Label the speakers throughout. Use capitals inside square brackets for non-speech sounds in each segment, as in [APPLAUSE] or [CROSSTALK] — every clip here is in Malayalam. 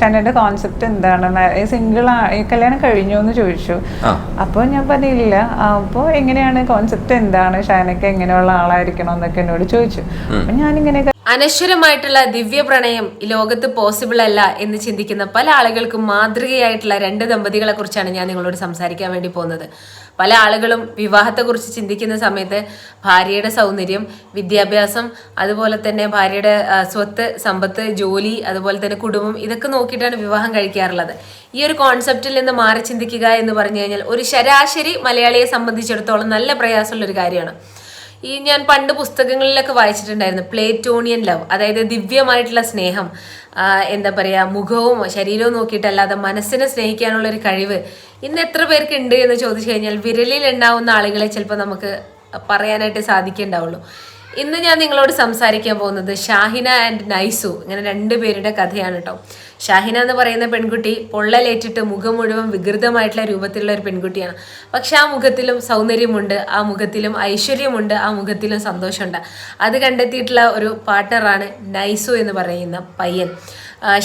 Speaker 1: ഷനയുടെ കോൺസെപ്റ്റ് എന്താണ്? സിംഗിൾ കല്യാണം കഴിഞ്ഞു എന്ന് ചോദിച്ചു. അപ്പോൾ ഞാൻ പറഞ്ഞില്ല. അപ്പോൾ എങ്ങനെയാണ് കോൺസെപ്റ്റ് എന്താണ്? ഷാനയ്ക്ക് എങ്ങനെയുള്ള ആളായിരിക്കണം എന്നൊക്കെ എന്നോട് ചോദിച്ചു. അപ്പൊ ഞാനിങ്ങനെ
Speaker 2: അനശ്വരമായിട്ടുള്ള ദിവ്യ പ്രണയം ഈ ലോകത്ത് പോസിബിൾ അല്ല എന്ന് ചിന്തിക്കുന്ന പല ആളുകൾക്കും മാതൃകയായിട്ടുള്ള രണ്ട് ദമ്പതികളെ കുറിച്ചാണ് ഞാൻ നിങ്ങളോട് സംസാരിക്കാൻ വേണ്ടി പോകുന്നത്. പല ആളുകളും വിവാഹത്തെക്കുറിച്ച് ചിന്തിക്കുന്ന സമയത്ത് ഭാര്യയുടെ സൗന്ദര്യം വിദ്യാഭ്യാസം അതുപോലെ തന്നെ ഭാര്യയുടെ സ്വത്ത് സമ്പത്ത് ജോലി അതുപോലെ തന്നെ കുടുംബം ഇതൊക്കെ നോക്കിയിട്ടാണ് വിവാഹം കഴിക്കാറുള്ളത്. ഈ ഒരു കോൺസെപ്റ്റിൽ നിന്ന് മാറി ചിന്തിക്കുക എന്ന് പറഞ്ഞു കഴിഞ്ഞാൽ ഒരു ശരാശരി മലയാളിയെ സംബന്ധിച്ചിടത്തോളം നല്ല പ്രയാസമുള്ള ഒരു കാര്യമാണ്. ഈ ഞാൻ പണ്ട് പുസ്തകങ്ങളിലൊക്കെ വായിച്ചിട്ടുണ്ടായിരുന്നു. പ്ലേറ്റോണിയൻ ലവ് അതായത് ദിവ്യമായിട്ടുള്ള സ്നേഹം. എന്താ പറയുക മുഖവും ശരീരവും നോക്കിയിട്ടല്ലാതെ മനസ്സിനെ സ്നേഹിക്കാനുള്ള ഒരു കഴിവ് ഇന്ന് എത്ര പേർക്ക് ഉണ്ട് എന്ന് ചോദിച്ചു കഴിഞ്ഞാൽ വിരലിൽ ഉണ്ടാവുന്ന ആളുകളെ ചിലപ്പോൾ നമുക്ക് പറയാനായിട്ട് സാധിക്കേണ്ടാവുള്ളൂ ഇന്ന് ഞാൻ നിങ്ങളോട് സംസാരിക്കാൻ പോകുന്നത് ഷാഹിന ആൻഡ് നൈസു ഇങ്ങനെ രണ്ട് പേരുടെ കഥയാണ് കേട്ടോ ഷാഹിന എന്ന് പറയുന്ന പെൺകുട്ടി പൊള്ളലേറ്റിട്ട് മുഖം മുഴുവൻ വികൃതമായിട്ടുള്ള രൂപത്തിലുള്ള ഒരു പെൺകുട്ടിയാണ്. പക്ഷെ ആ മുഖത്തിലും സൗന്ദര്യമുണ്ട് ആ മുഖത്തിലും ഐശ്വര്യമുണ്ട് ആ മുഖത്തിലും സന്തോഷമുണ്ട്. അത് കണ്ടെത്തിയിട്ടുള്ള ഒരു പാർട്ണറാണ് നൈസു എന്ന് പറയുന്ന പയ്യൻ.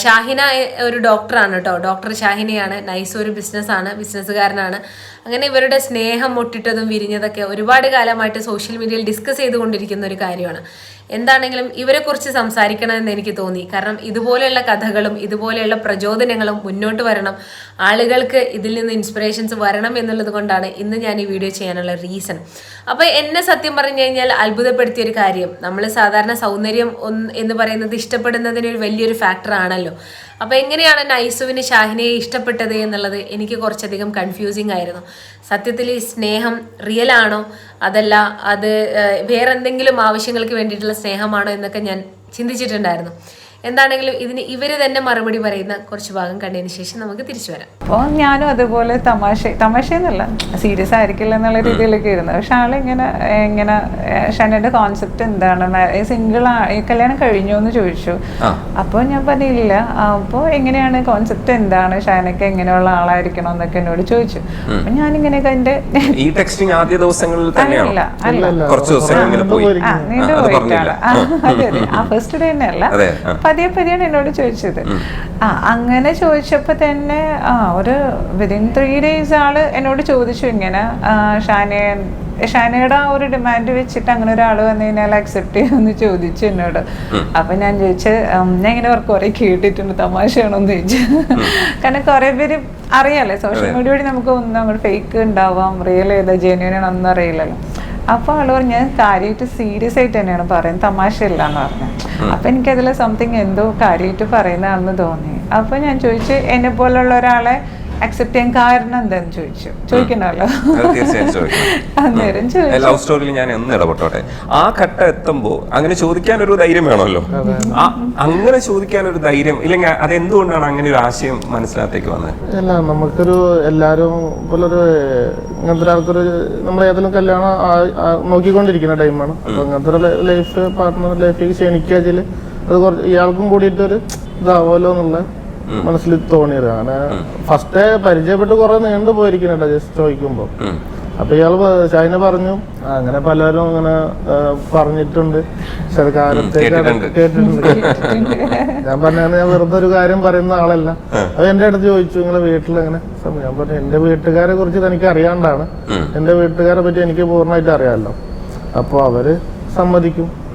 Speaker 2: ഷാഹിന ഒരു ഡോക്ടറാണ് കേട്ടോ. ഡോക്ടർ ഷാഹിനയാണ്. നൈസ് ഒരു ബിസിനസ്സാണ് ബിസിനസ്സുകാരനാണ്. അങ്ങനെ ഇവരുടെ സ്നേഹം മുട്ടിട്ടതും വിരിഞ്ഞതൊക്കെ ഒരുപാട് കാലമായിട്ട് സോഷ്യൽ മീഡിയയിൽ ഡിസ്കസ് ചെയ്തുകൊണ്ടിരിക്കുന്ന ഒരു കാര്യമാണ്. എന്താണെങ്കിലും ഇവരെക്കുറിച്ച് സംസാരിക്കണമെന്ന് എനിക്ക് തോന്നി. കാരണം ഇതുപോലെയുള്ള കഥകളും ഇതുപോലെയുള്ള പ്രചോദനങ്ങളും മുന്നോട്ട് വരണം. ആളുകൾക്ക് ഇതിൽ നിന്ന് ഇൻസ്പിറേഷൻസ് വരണം എന്നുള്ളത് കൊണ്ടാണ് ഇന്ന് ഞാൻ ഈ വീഡിയോ ചെയ്യാനുള്ള റീസൺ അപ്പോൾ എന്നെ സത്യം പറഞ്ഞു കഴിഞ്ഞാൽ അത്ഭുതപ്പെടുത്തിയ ഒരു കാര്യം. നമ്മൾ സാധാരണ സൗന്ദര്യം എന്ന് പറയുന്നത് ഇഷ്ടപ്പെടുന്നതിന് ഒരു വലിയൊരു ഫാക്ടർ ആണല്ലോ. അപ്പോൾ എങ്ങനെയാണ് നൈസുവിന് ഷാഹിനെ ഇഷ്ടപ്പെട്ടത് എന്നുള്ളത് എനിക്ക് കുറച്ചധികം കൺഫ്യൂസിങ് ആയിരുന്നു. സത്യത്തിൽ ഈ സ്നേഹം റിയൽ ആണോ? അതല്ല അത് വേറെ വേറെന്തെങ്കിലും ആവശ്യങ്ങൾക്ക് വേണ്ടിയിട്ടുള്ള സ്നേഹമാണോ എന്നൊക്കെ ഞാൻ ചിന്തിച്ചിട്ടുണ്ടായിരുന്നു. എന്താണെങ്കിലും ഇതിന് ഇവർ തന്നെ മറുപടി പറയുന്ന കുറച്ച് ഭാഗം കണ്ടതിന് ശേഷം നമുക്ക് തിരിച്ചു വരാം.
Speaker 1: അപ്പോൾ ഞാനും അതുപോലെ തമാശ തമാശയെന്നല്ല സീരിയസ് ആയിരിക്കില്ല എന്നുള്ള രീതിയിലൊക്കെ ഇരുന്നു. പക്ഷെ ആളിങ്ങനെ ഇങ്ങനെ ഷനയുടെ കോൺസെപ്റ്റ് എന്താണ്? സിംഗിൾ കല്യാണം കഴിഞ്ഞു എന്ന് ചോദിച്ചു. അപ്പോൾ ഞാൻ പറഞ്ഞില്ല. അപ്പോൾ എങ്ങനെയാണ് കോൺസെപ്റ്റ് എന്താണ്? ഷാനയ്ക്ക് എങ്ങനെയുള്ള ആളായിരിക്കണം എന്നൊക്കെ എന്നോട് ചോദിച്ചു. അപ്പൊ ഞാനിങ്ങനെയൊക്കെ എന്റെ
Speaker 3: ഈ ടെക്സ്റ്റിംഗ് ആദ്യ ദിവസങ്ങളിൽ തന്നെയാണോ?
Speaker 1: അല്ല
Speaker 3: കുറച്ച് ദിവസം
Speaker 1: നീണ്ടു
Speaker 3: ആ,
Speaker 1: പോയിട്ടാണ്. അതെ അതെ. ആ ഫസ്റ്റ് ഡേ തന്നെ അല്ല. പതിയെ പതിയാണ് എന്നോട് ചോദിച്ചത്. ആ അങ്ങനെ ചോദിച്ചപ്പോൾ തന്നെ ആ ഒരു വിതിൻ ത്രീ ഡേയ്സ് ആൾ എന്നോട് ചോദിച്ചു ഇങ്ങനെ ഷാനെ ഷാനയുടെ ആ ഒരു ഡിമാൻഡ് വെച്ചിട്ട് അങ്ങനെ ഒരാൾ വന്നു കഴിഞ്ഞാൽ അക്സെപ്റ്റ് ചെയ്യുമെന്ന് ചോദിച്ചു എന്നോട്. അപ്പൊ ഞാൻ ചോദിച്ചു ഞാൻ ഇങ്ങനെ അവർക്ക് കുറെ കേട്ടിട്ടുണ്ട് തമാശയാണോന്ന് ചോദിച്ചു. കാരണം കുറെ പേര് അറിയാലേ സോഷ്യൽ മീഡിയ വഴി നമുക്ക് ഒന്നും അങ്ങോട്ട് ഫേക്ക് ഉണ്ടാവാം റിയൽ ഏതാ ജെന്യൂൻ ആണോ ഒന്നും അറിയില്ലല്ലോ. അപ്പൊ ആൾ പറഞ്ഞു ഞാൻ കാര്യമായിട്ട് സീരിയസ് ആയിട്ട് തന്നെയാണ് പറയുന്നത്. തമാശയില്ല എന്ന് പറഞ്ഞു. അപ്പൊ എനിക്കതിൽ സംതിങ് എന്തോ കാര്യമായിട്ട് പറയുന്നതാണെന്ന് തോന്നി. അപ്പൊ ഞാൻ ചോദിച്ചു എന്നെ പോലുള്ള ഒരാളെ അക്സെപ്റ്റ് ചെയ്യാൻ കാരണം എന്താന്ന് ചോദിച്ചു.
Speaker 3: ചോദിക്കണല്ലോ [LAUGHS]
Speaker 1: അന്നേരം
Speaker 3: ലവ് സ്റ്റോറിയിൽ ഞാൻ എന്ന് ഇടപെട്ടോട്ടെ. ആ ഘട്ടം എത്തുമ്പോ അങ്ങനെ ചോദിക്കാൻ ഒരു ധൈര്യം വേണമല്ലോ. ആ അങ്ങനെ ചോദിക്കാൻ ഒരു ധൈര്യം ഇല്ലെങ്കിൽ അതെന്തുകൊണ്ടാണ് അങ്ങനെ ഒരു ആശയം മനസ്സിനകത്തേക്ക് വന്നത്?
Speaker 4: അല്ല നമുക്കൊരു എല്ലാരും പോലൊരു ഇങ്ങനത്തെ ഒരാൾക്കൊരു നമ്മൾ ഏതെങ്കിലും കല്യാണം നോക്കിക്കൊണ്ടിരിക്കുന്ന ടൈമാണ്. അപ്പൊ അങ്ങനത്തെ ഒരു ലൈഫ് പാർട്ട്ണർ ലൈഫിലേക്ക് ക്ഷണിക്കാച്ചിൽ അത് കുറച്ച് ഇയാൾക്കും കൂടിയിട്ടൊരു ഇതാവുമല്ലോ എന്നുള്ള മനസ്സിൽ തോന്നിയത് അങ്ങനെ ഫസ്റ്റ് പരിചയപ്പെട്ട് കുറെ നീണ്ടു പോയിരിക്കുന്നുണ്ട് ജസ്റ്റ് ചോദിക്കുമ്പോ.
Speaker 3: ഉം.
Speaker 4: അപ്പൊ ഇയാൾ ചൈന ഷൈന പറഞ്ഞു. അങ്ങനെ പലരും അങ്ങനെ പറഞ്ഞിട്ടുണ്ട്. പക്ഷെ അത്
Speaker 3: കേട്ടിട്ടുണ്ട്.
Speaker 4: ഞാൻ പറഞ്ഞാൽ ഞാൻ വെറുതെ ഒരു കാര്യം പറയുന്ന ആളല്ല. അത് എന്റെ അടുത്ത് ചോദിച്ചു നിങ്ങളെ വീട്ടിൽ അങ്ങനെ. ഞാൻ പറഞ്ഞു എന്റെ വീട്ടുകാരെ കുറിച്ച് എനിക്ക് അറിയാണ്ടാണ്. എന്റെ വീട്ടുകാരെ പറ്റി എനിക്ക് പൂർണമായിട്ട് അറിയാമല്ലോ അപ്പൊ അവർ സമ്മതിക്കും.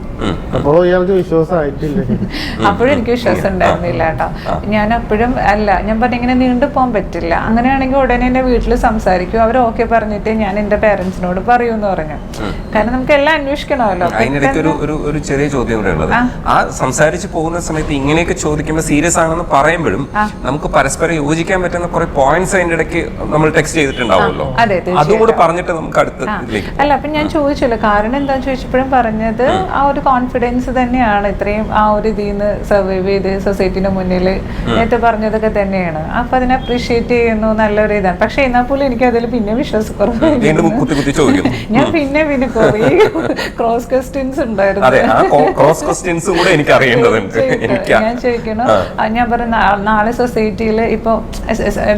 Speaker 4: അപ്പൊ ഇയാൾക്ക് വിശ്വാസമായിട്ടില്ല? [LAUGHS]
Speaker 1: അപ്പോഴും എനിക്ക് വിശ്വാസം ഉണ്ടായിരുന്നില്ല കേട്ടോ. ഞാൻ അപ്പോഴും അല്ല ഞാൻ പറഞ്ഞ ഇങ്ങനെ നീണ്ടു പോകാൻ പറ്റില്ല. അങ്ങനെയാണെങ്കിൽ ഉടനെ എന്റെ വീട്ടിൽ സംസാരിക്കും. അവർ ഓക്കെ പറഞ്ഞിട്ട് ഞാൻ എന്റെ പേരൻസിനോട് പറയൂ എന്ന് പറഞ്ഞു കാരണം നമുക്ക് എല്ലാം അന്വേഷിക്കണമല്ലോ.
Speaker 3: ഒരു ഒരു ചെറിയ ചോദ്യം കൂടെ ഉള്ളത്. ആ. സംസാരിച്ചു പോകുന്ന സമയത്ത് ഇങ്ങനെയൊക്കെ ചോദിക്കുമ്പോൾ സീരിയസ് ആണെന്ന് പറയുമ്പോഴും നമുക്ക് പരസ്പരം യോജിക്കാൻ പറ്റുന്ന കുറെ പോയിന്റ്സ് അതിന്റെ ഇടയ്ക്ക് നമ്മൾ ടെക്സ്റ്റ് ചെയ്തിട്ടുണ്ടാവുമല്ലോ.
Speaker 1: അതെ
Speaker 3: അതും കൂടെ പറഞ്ഞിട്ട് നമുക്ക് അടുത്ത
Speaker 1: അല്ല അപ്പൊ ഞാൻ ചോദിച്ചല്ലോ കാരണം എന്താ ചോദിച്ചപ്പോഴും പറഞ്ഞത് ആ ഒരു കോൺഫിഡൻസ് തന്നെയാണ്. ഇത്രയും ആ ഒരു ഇതിൽ നിന്ന് സർവൈവ് ചെയ്ത് സൊസൈറ്റിന്റെ മുന്നിൽ നേരത്തെ പറഞ്ഞതൊക്കെ തന്നെയാണ്. അപ്പൊ അതിനെ അപ്രീഷിയേറ്റ് ചെയ്യുന്നു നല്ലൊരു ഇതാണ്. പക്ഷെ എന്നാൽ പോലും എനിക്ക് അതിൽ പിന്നെ വിശ്വാസക്കുറവ് ഞാൻ പിന്നെ പിന്നെ കുറേ ക്രോസ് ക്വസ്റ്റ്യൻസ് ഉണ്ടായിരുന്നു. ഞാൻ ചോദിക്കണം? ഞാൻ പറഞ്ഞ നാളെ സൊസൈറ്റിയിൽ ഇപ്പൊ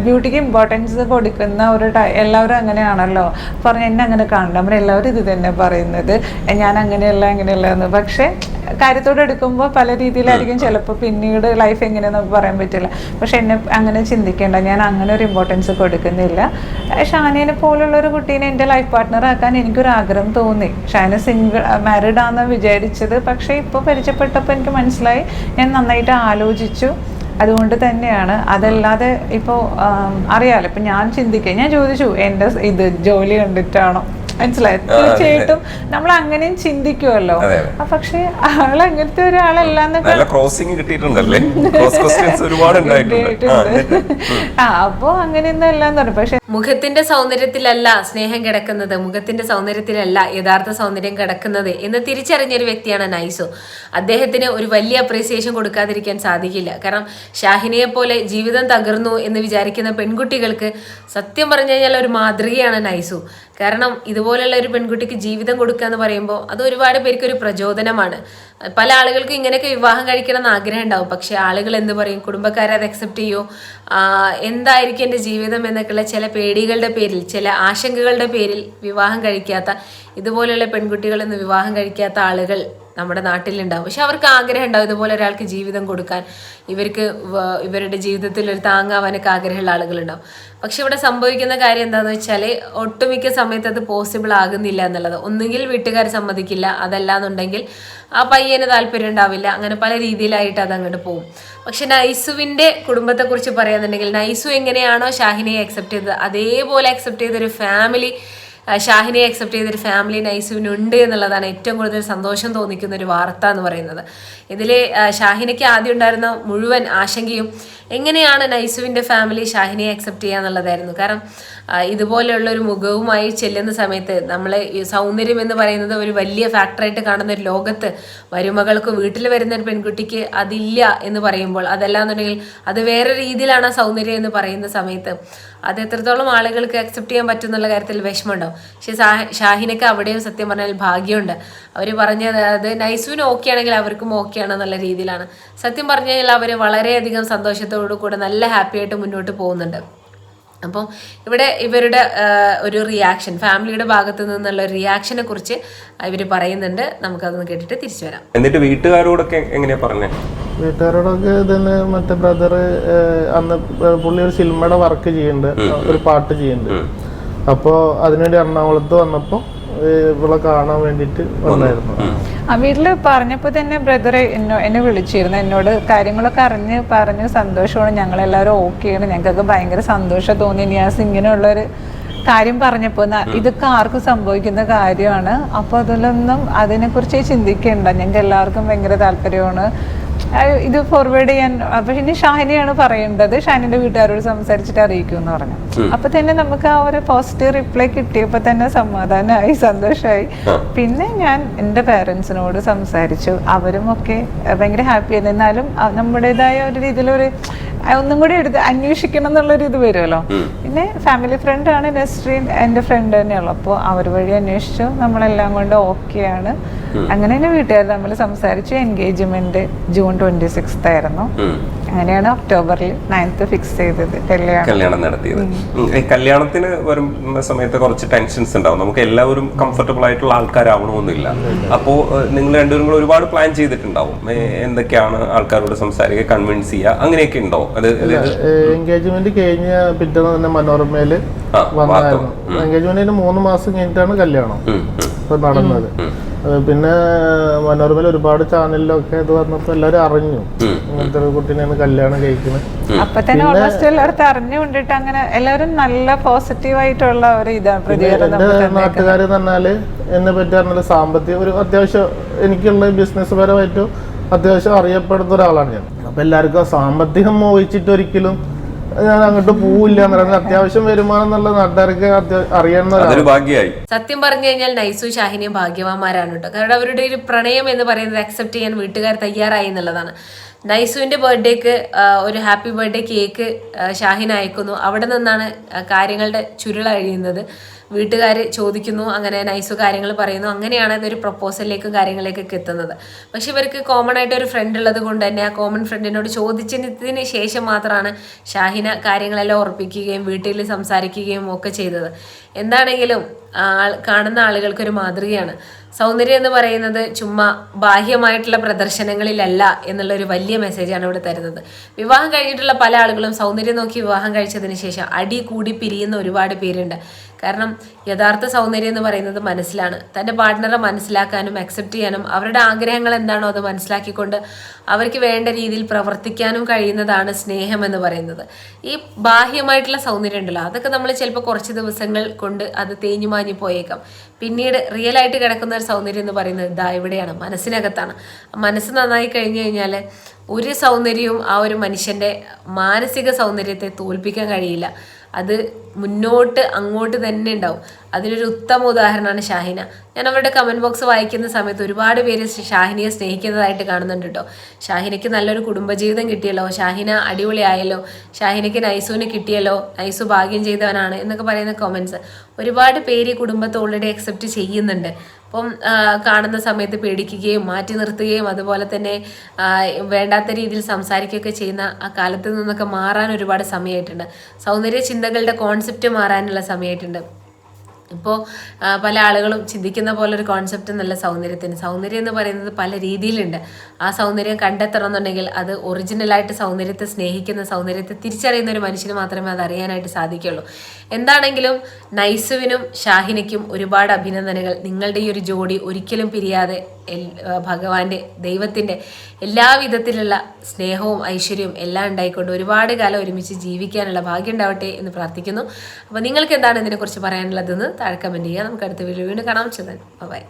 Speaker 1: ബ്യൂട്ടിക്ക് ഇമ്പോർട്ടൻസ് കൊടുക്കുന്ന ഒരു എല്ലാവരും അങ്ങനെയാണല്ലോ. പറഞ്ഞ എന്നെ അങ്ങനെ കാണണം എല്ലാവരും ഇത് തന്നെ പറയുന്നത്. ഞാൻ അങ്ങനെയല്ല അങ്ങനെയല്ല എന്ന് പക്ഷെ കാര്യത്തോടെ എടുക്കുമ്പോൾ പല രീതിയിലായിരിക്കും ചിലപ്പോൾ പിന്നീട് ലൈഫ് എങ്ങനെയാന്ന് നമുക്ക് പറയാൻ പറ്റില്ല. പക്ഷെ എന്നെ അങ്ങനെ ചിന്തിക്കേണ്ട. ഞാൻ അങ്ങനെ ഒരു ഇമ്പോർട്ടൻസ് കൊടുക്കുന്നില്ല ഷാനേനെ പോലുള്ള ഒരു കുട്ടീനെ എന്റെ ലൈഫ് പാർട്ട്ണർ ആക്കാൻ എനിക്കൊരു ആഗ്രഹം തോന്നി. ഷാന സിംഗിൾ മാരിഡ് ആണെന്ന് വിചാരിച്ചത്. പക്ഷേ ഇപ്പോൾ പരിചയപ്പെട്ടപ്പോൾ എനിക്ക് മനസ്സിലായി. ഞാൻ നന്നായിട്ട് ആലോചിച്ചു. അതുകൊണ്ട് തന്നെയാണ്. അതല്ലാതെ ഇപ്പോൾ അറിയാലോ. ഇപ്പം ഞാൻ ചിന്തിക്കുക ഞാൻ ചോദിച്ചു എന്റെ ഇത് ജോലി കണ്ടിട്ടാണോ? മനസ്സിലായി. തീർച്ചയായിട്ടും നമ്മൾ അങ്ങനെയും ചിന്തിക്കുമല്ലോ പക്ഷെ ആൾ അങ്ങനത്തെ ഒരാളല്ല
Speaker 3: നല്ല ക്രോസിംഗ് കിട്ടിയിട്ടുണ്ടല്ലേ? ക്രോസ് ക്വസ്റ്റ്യൻസ് ഒരുപാട് ഉണ്ടായിട്ടുണ്ട്. ആ,
Speaker 1: അപ്പോ അങ്ങനെയൊന്നും അല്ലാന്ന് പറഞ്ഞു. പക്ഷെ
Speaker 2: മുഖത്തിന്റെ സൗന്ദര്യത്തിലല്ല സ്നേഹം കിടക്കുന്നത് മുഖത്തിന്റെ സൗന്ദര്യത്തിലല്ല യഥാർത്ഥ സൗന്ദര്യം കിടക്കുന്നത് എന്ന് തിരിച്ചറിഞ്ഞൊരു വ്യക്തിയാണ് നൈസോ. അദ്ദേഹത്തിന് ഒരു വലിയ അപ്രീസിയേഷൻ കൊടുക്കാതിരിക്കാൻ സാധിക്കില്ല. കാരണം ഷാഹിനയെ പോലെ ജീവിതം തകർന്നു എന്ന് വിചാരിക്കുന്ന പെൺകുട്ടികൾക്ക് സത്യം പറഞ്ഞു കഴിഞ്ഞാൽ ഒരു മാതൃകയാണ് നൈസു. കാരണം ഇതുപോലുള്ള ഒരു പെൺകുട്ടിക്ക് ജീവിതം കൊടുക്കുക എന്ന് പറയുമ്പോൾ അത് ഒരുപാട് പേർക്ക് ഒരു പ്രചോദനമാണ്. പല ആളുകൾക്കും ഇങ്ങനെയൊക്കെ വിവാഹം കഴിക്കണം എന്ന് ആഗ്രഹം ഉണ്ടാവും. പക്ഷെ ആളുകൾ എന്ത് പറയും? കുടുംബക്കാരെ അത് അക്സെപ്റ്റ് ചെയ്യോ? എന്തായിരിക്കും എന്റെ ജീവിതം എന്നൊക്കെയുള്ള ചില പേടികളുടെ പേരിൽ ചില ആശങ്കകളുടെ പേരിൽ വിവാഹം കഴിക്കാത്ത ഇതുപോലെയുള്ള പെൺകുട്ടികൾ ഇന്ന് വിവാഹം കഴിക്കാത്ത ആളുകൾ നമ്മുടെ നാട്ടിലുണ്ടാവും. പക്ഷെ അവർക്ക് ആഗ്രഹം ഉണ്ടാവും ഇതുപോലെ ഒരാൾക്ക് ജീവിതം കൊടുക്കാൻ. ഇവർക്ക് ഇവരുടെ ജീവിതത്തിൽ ഒരു താങ്ങാവാനൊക്കെ ആഗ്രഹമുള്ള ആളുകളുണ്ടാവും. പക്ഷെ ഇവിടെ സംഭവിക്കുന്ന കാര്യം എന്താണെന്ന് വെച്ചാൽ ഒട്ടുമിക്ക സമയത്ത് അത് പോസിബിൾ ആകുന്നില്ല എന്നുള്ളത്. ഒന്നുകിൽ വീട്ടുകാർ സമ്മതിക്കില്ല അതല്ല എന്നുണ്ടെങ്കിൽ ആ പയ്യന് താല്പര്യം ഉണ്ടാവില്ല. അങ്ങനെ പല രീതിയിലായിട്ട് അത് അങ്ങോട്ട് പോകും. പക്ഷെ നൈസുവിന്റെ കുടുംബത്തെക്കുറിച്ച് പറയാന്നുണ്ടെങ്കിൽ നൈസു എങ്ങനെയാണോ ഷാഹിനെ അക്സെപ്റ്റ് ചെയ്തത്. അതേപോലെ അക്സെപ്റ്റ് ചെയ്തൊരു ഫാമിലി ഷാഹിനെ അക്സെപ്റ്റ് ചെയ്തൊരു ഫാമിലി നൈസുവിനുണ്ട് എന്നുള്ളതാണ് ഏറ്റവും കൂടുതൽ സന്തോഷം തോന്നിക്കുന്ന ഒരു വാർത്ത എന്ന് പറയുന്നത്. ഇതിൽ ഷാഹിനയ്ക്ക് ആദ്യം ഉണ്ടായിരുന്ന മുഴുവൻ ആശങ്കയും എങ്ങനെയാണ് നൈസുവിന്റെ ഫാമിലി ഷാഹിനെ അക്സെപ്റ്റ് ചെയ്യുക എന്നുള്ളതായിരുന്നു കാരണം ഇതുപോലെയുള്ള ഒരു മുഖവുമായി ചെല്ലുന്ന സമയത്ത് നമ്മളെ സൗന്ദര്യം എന്ന് പറയുന്നത് ഒരു വലിയ ഫാക്ടറായിട്ട് കാണുന്ന ഒരു ലോകത്ത് മരുമകൾക്ക് വീട്ടിൽ വരുന്ന ഒരു പെൺകുട്ടിക്ക് അതില്ല എന്ന് പറയുമ്പോൾ അതല്ലാന്നുണ്ടെങ്കിൽ അത് വേറെ രീതിയിലാണ് സൗന്ദര്യം എന്ന് പറയുന്ന സമയത്ത്. അത് എത്രത്തോളം ആളുകൾക്ക് അക്സെപ്റ്റ് ചെയ്യാൻ പറ്റും എന്നുള്ള കാര്യത്തിൽ വിഷമമുണ്ടാവും. പക്ഷെ ഷാഹിനൊക്കെ അവിടെയും സത്യം പറഞ്ഞാൽ ഭാഗ്യമുണ്ട്. അവർ പറഞ്ഞത് അത് നൈസുവിന് ഓക്കെ ആണെങ്കിൽ അവർക്കും ഓക്കെ ആണെന്നുള്ള രീതിയിലാണ്. സത്യം പറഞ്ഞു കഴിഞ്ഞാൽ അവർ വളരെയധികം സന്തോഷത്തോടു കൂടെ നല്ല ഹാപ്പിയായിട്ട് മുന്നോട്ട് പോകുന്നുണ്ട്. അപ്പം ഇവിടെ ഇവരുടെ ഒരു റിയാക്ഷൻ ഫാമിലിയുടെ ഭാഗത്തു നിന്നുള്ള റിയാക്ഷനെ കുറിച്ച് ഇവർ പറയുന്നുണ്ട്. നമുക്കതൊന്ന് കേട്ടിട്ട് തിരിച്ചു വരാം.
Speaker 3: എന്നിട്ട് വീട്ടുകാരോടൊക്കെ എങ്ങനെയാ പറഞ്ഞത്
Speaker 4: വീട്ടുകാരോടൊക്കെ ഇതന്നെ മറ്റേ ബ്രദർ അന്ന് പുള്ളി ഒരു സിനിമയുടെ വർക്ക് ചെയ്യുന്നുണ്ട്. ഒരു പാട്ട് ചെയ്യുന്നുണ്ട്. അപ്പോൾ അതിനുവേണ്ടി എറണാകുളത്ത് വന്നപ്പോ ഏഹ് ഇവിടെ കാണാൻ വേണ്ടിട്ട് വന്നായിരുന്നു.
Speaker 1: ആ. വീട്ടിൽ പറഞ്ഞപ്പോ തന്നെ ബ്രദർ എന്നോ എന്നെ വിളിച്ചിരുന്നു. എന്നോട് കാര്യങ്ങളൊക്കെ അറിഞ്ഞ് പറഞ്ഞ് സന്തോഷമാണ്. ഞങ്ങളെല്ലാവരും ഓക്കെയാണ് ഞങ്ങൾക്കൊക്കെ ഭയങ്കര സന്തോഷം തോന്നി. നിയാസ് ഇങ്ങനെയുള്ളൊരു കാര്യം പറഞ്ഞപ്പോൾ ന- ഇതൊക്കെ ആർക്കും സംഭവിക്കുന്ന കാര്യമാണ്. അപ്പോൾ അതിലൊന്നും അതിനെക്കുറിച്ച് ചിന്തിക്കേണ്ട. ഞങ്ങൾക്ക് എല്ലാവർക്കും ഭയങ്കര താല്പര്യമാണ്. ഇത് ഫോർവേഡ് ചെയ്യാൻ അപ്പൊ ഇനി ഷാഹിനിയാണ് പറയേണ്ടത്. ഷാഹിനിന്റെ വീട്ടുകാരോട് സംസാരിച്ചിട്ട് അറിയിക്കും എന്ന് പറഞ്ഞു അപ്പൊ തന്നെ നമുക്ക് ആ ഒരു പോസിറ്റീവ് റിപ്ലൈ കിട്ടിയപ്പോ തന്നെ സമാധാനമായി സന്തോഷമായി പിന്നെ ഞാൻ എന്റെ പേരൻസിനോട് സംസാരിച്ചു. അവരും ഒക്കെ ഭയങ്കര ഹാപ്പി ആയിരുന്നു. എന്നാലും നമ്മുടേതായ ഒരു രീതിയിലൊരു ഒന്നും കൂടി എടുത്ത് അന്വേഷിക്കണം എന്നുള്ളൊരു ഇത് വരുമല്ലോ. പിന്നെ ഫാമിലി ഫ്രണ്ട് ആണ് നസ്രീൻ എന്റെ ഫ്രണ്ട് തന്നെയുള്ളൂ. അപ്പോൾ അവർ വഴി അന്വേഷിച്ചു. നമ്മളെല്ലാം കൊണ്ട് ഓക്കെയാണ് അങ്ങനെ തന്നെ വീട്ടുകാർ തമ്മിൽ സംസാരിച്ചു എൻഗേജ്മെന്റ് ജൂൺ ട്വന്റി സിക്സ് ആയിരുന്നു. അങ്ങനെയാണ് ഒക്ടോബറിൽ നയൻത്ത് ഫിക്സ് ചെയ്തത് കല്യാണം.
Speaker 3: കല്യാണം നടത്തിയത്. ഈ കല്യാണത്തിന് വരും സമയത്ത് കുറച്ച് ടെൻഷൻസ് ഉണ്ടാവും. നമുക്ക് എല്ലാവരും കംഫർട്ടബിൾ ആയിട്ടുള്ള ആൾക്കാരാവണമെന്നില്ല. അപ്പോ ഏഹ്, നിങ്ങൾ രണ്ടുപേരും കൂടെ ഒരുപാട് പ്ലാൻ ചെയ്തിട്ടുണ്ടാവും. എന്തൊക്കെയാണ് ആൾക്കാരോട് സംസാരിക്കുക കൺവിൻസ് ചെയ്യുക അങ്ങനെയൊക്കെ ഉണ്ടോ? അത്
Speaker 4: എൻഗേജ്മെന്റ് കഴിഞ്ഞ പിറ്റേന്ന് തന്നെ
Speaker 3: മനോരമയിൽ
Speaker 4: വന്നായിരുന്നു. എൻഗേജ്മെന്റിന് മൂന്ന് മാസം കഴിഞ്ഞിട്ടാണ് കല്യാണം. ഇപ്പൊ നടന്നത്. പിന്നെ മനോരമയിൽ ഒരുപാട് ചാനലിലൊക്കെ ഇത് വന്നപ്പോ എല്ലാരും അറിഞ്ഞു. ഇങ്ങനത്തെ ഒരു കുട്ടീനെയാണ് കല്യാണം കഴിക്കുന്നത്
Speaker 1: അപ്പൊ തന്നെ ഓൾമോസ്റ്റ് എല്ലായിടത്തും അറിഞ്ഞുകൊണ്ടിട്ട് അങ്ങനെ എല്ലാവരും നല്ല പോസിറ്റീവ് ആയിട്ടുള്ള ഒരു ഇതാണ് പ്രതികരണം
Speaker 4: എന്റെ നാട്ടുകാർ പറഞ്ഞാൽ എന്നെ പറ്റി പറഞ്ഞാൽ സാമ്പത്തിക ഒരു അത്യാവശ്യം എനിക്കുള്ള ബിസിനസ് പരമായിട്ടും അത്യാവശ്യം അറിയപ്പെടുന്ന ഒരാളാണ് ഞാൻ. അപ്പൊ എല്ലാവർക്കും സാമ്പത്തികം മോഹിച്ചിട്ട് ഒരിക്കലും ഞാൻ അങ്ങോട്ട് പോവില്ല അത്യാവശ്യം വരുമാനം എന്നുള്ള നാട്ടുകാർക്ക്
Speaker 3: ഭാഗ്യമായി.
Speaker 2: സത്യം പറഞ്ഞു കഴിഞ്ഞാൽ നൈസു ഷാഹിനിയും ഭാഗ്യവാന്മാരാണ് കേട്ടോ. കാരണം അവരുടെ ഒരു പ്രണയം എന്ന് പറയുന്നത് അക്സെപ്റ്റ് ചെയ്യാൻ വീട്ടുകാർ തയ്യാറായി എന്നുള്ളതാണ്. നൈസുവിന്റെ ബർത്ത്ഡേക്ക് ഒരു ഹാപ്പി ബർത്ത്ഡേ കേക്ക് ഷാഹിൻ അയക്കുന്നു. അവിടെ നിന്നാണ് കാര്യങ്ങളുടെ ചുരുള കഴിയുന്നത് വീട്ടുകാർ ചോദിക്കുന്നു അങ്ങനെ നൈസ് കാര്യങ്ങൾ പറയുന്നു. അങ്ങനെയാണ് ഇതൊരു പ്രപ്പോസലിലേക്കും കാര്യങ്ങളിലേക്കൊക്കെ എത്തുന്നത്. പക്ഷെ ഇവർക്ക് കോമൺ ആയിട്ട് ഒരു ഫ്രണ്ട് ഉള്ളത് കൊണ്ട് തന്നെ ആ കോമൺ ഫ്രണ്ടിനോട് ചോദിച്ചതിന് ശേഷം മാത്രമാണ് ഷാഹിന കാര്യങ്ങളെല്ലാം ഉറപ്പിക്കുകയും വീട്ടിൽ സംസാരിക്കുകയും ഒക്കെ ചെയ്തത്. എന്താണെങ്കിലും ആൾ കാണുന്ന ആളുകൾക്കൊരു മാതൃകയാണ്. സൗന്ദര്യം എന്ന് പറയുന്നത് ചുമ്മാ ബാഹ്യമായിട്ടുള്ള പ്രദർശനങ്ങളിലല്ല എന്നുള്ള ഒരു വലിയ മെസ്സേജാണ് ഇവിടെ തരുന്നത്. വിവാഹം കഴിഞ്ഞിട്ടുള്ള പല ആളുകളും സൗന്ദര്യം നോക്കി വിവാഹം കഴിച്ചതിന് ശേഷം അടി കൂടി പിരിയുന്ന ഒരുപാട് പേരുണ്ട്. കാരണം യഥാർത്ഥ സൗന്ദര്യം എന്ന് പറയുന്നത് മനസ്സിലാണ്. തന്റെ പാർട്ട്ണറെ മനസ്സിലാക്കാനും അക്സെപ്റ്റ് ചെയ്യാനും അവരുടെ ആഗ്രഹങ്ങൾ എന്താണോ അത് മനസ്സിലാക്കിക്കൊണ്ട് അവർക്ക് വേണ്ട രീതിയിൽ പ്രവർത്തിക്കാനും കഴിയുന്നതാണ് സ്നേഹം എന്ന് പറയുന്നത്. ഈ ബാഹ്യമായിട്ടുള്ള സൗന്ദര്യം ഉണ്ടല്ലോ അതൊക്കെ നമ്മൾ ചിലപ്പോൾ കുറച്ച് ദിവസങ്ങൾ കൊണ്ട് അത് തേഞ്ഞു മാഞ്ഞു പോയേക്കാം. പിന്നീട് റിയൽ ആയിട്ട് കിടക്കുന്ന ഒരു സൗന്ദര്യം എന്ന് പറയുന്നത് ഇതാ ഇവിടെയാണ് മനസ്സിനകത്താണ്. മനസ്സ് നന്നായി കഴിഞ്ഞു കഴിഞ്ഞാൽ ഒരു സൗന്ദര്യവും ആ ഒരു മനുഷ്യന്റെ മാനസിക സൗന്ദര്യത്തെ തോൽപ്പിക്കാൻ കഴിയില്ല. അത് മുന്നോട്ട് അങ്ങോട്ട് തന്നെ ഉണ്ടാവും. അതിനൊരു ഉത്തമ ഉദാഹരണമാണ് ഷാഹിന. ഞാൻ അവരുടെ കമന്റ് ബോക്സ് വായിക്കുന്ന സമയത്ത് ഒരുപാട് പേര് ഷാഹിനിയെ സ്നേഹിക്കുന്നതായിട്ട് കാണുന്നുണ്ട് കേട്ടോ ഷാഹിനയ്ക്ക് നല്ലൊരു കുടുംബജീവിതം കിട്ടിയല്ലോ. ഷാഹിന അടിപൊളിയായല്ലോ. ഷാഹിനയ്ക്ക് നൈസുവിന് കിട്ടിയല്ലോ. നൈസു ഭാഗ്യം ചെയ്തവനാണ് എന്നൊക്കെ പറയുന്ന കമൻസ് ഒരുപാട് പേര് ഈ കുടുംബത്തെ ഓൾറെഡി അക്സെപ്റ്റ് ചെയ്യുന്നുണ്ട്. അപ്പം കാണുന്ന സമയത്ത് പേടിക്കുകയും മാറ്റി നിർത്തുകയും അതുപോലെ തന്നെ വേണ്ടാത്ത രീതിയിൽ സംസാരിക്കുകയൊക്കെ ചെയ്യുന്ന ആ കാലത്ത് നിന്നൊക്കെ മാറാൻ ഒരുപാട് സമയമായിട്ടുണ്ട് സൗന്ദര്യ ചിന്തകളുടെ കോൺസെപ്റ്റ് മാറാനുള്ള സമയമായിട്ടുണ്ട് ഇപ്പോൾ പല ആളുകളും ചിന്തിക്കുന്ന പോലെ ഒരു കോൺസെപ്റ്റ് നല്ല സൗന്ദര്യത്തിന്. സൗന്ദര്യം എന്ന് പറയുന്നത് പല രീതിയിലുണ്ട്. ആ സൗന്ദര്യം കണ്ടെത്തണം എന്നുണ്ടെങ്കിൽ അത് ഒറിജിനലായിട്ട് സൗന്ദര്യത്തെ സ്നേഹിക്കുന്ന സൗന്ദര്യത്തെ തിരിച്ചറിയുന്ന ഒരു മനുഷ്യന് മാത്രമേ അത് അറിയാനായിട്ട് സാധിക്കുള്ളൂ. എന്താണെങ്കിലും നൈസുവിനും ഷാഹിനയ്ക്കും ഒരുപാട് അഭിനന്ദനങ്ങൾ. നിങ്ങളുടെ ഈ ഒരു ജോഡി ഒരിക്കലും പിരിയാതെ ഭഗവാന്റെ ദൈവത്തിന്റെ എല്ലാ വിധത്തിലുള്ള സ്നേഹവും ഐശ്വര്യവും എല്ലാം ഉണ്ടായിക്കൊണ്ട് ഒരുപാട് കാലം ഒരുമിച്ച് ജീവിക്കാനുള്ള ഭാഗ്യം ഉണ്ടാവട്ടെ എന്ന് പ്രാർത്ഥിക്കുന്നു. അപ്പോൾ നിങ്ങൾക്ക് എന്താണ് ഇതിനെക്കുറിച്ച് പറയാനുള്ളതെന്ന് താഴെ കമന്റ് ചെയ്യുക നമുക്ക് അടുത്ത വീഡിയോ വീണ്ടും കാണാം. ചെന്നാൽ ബൈ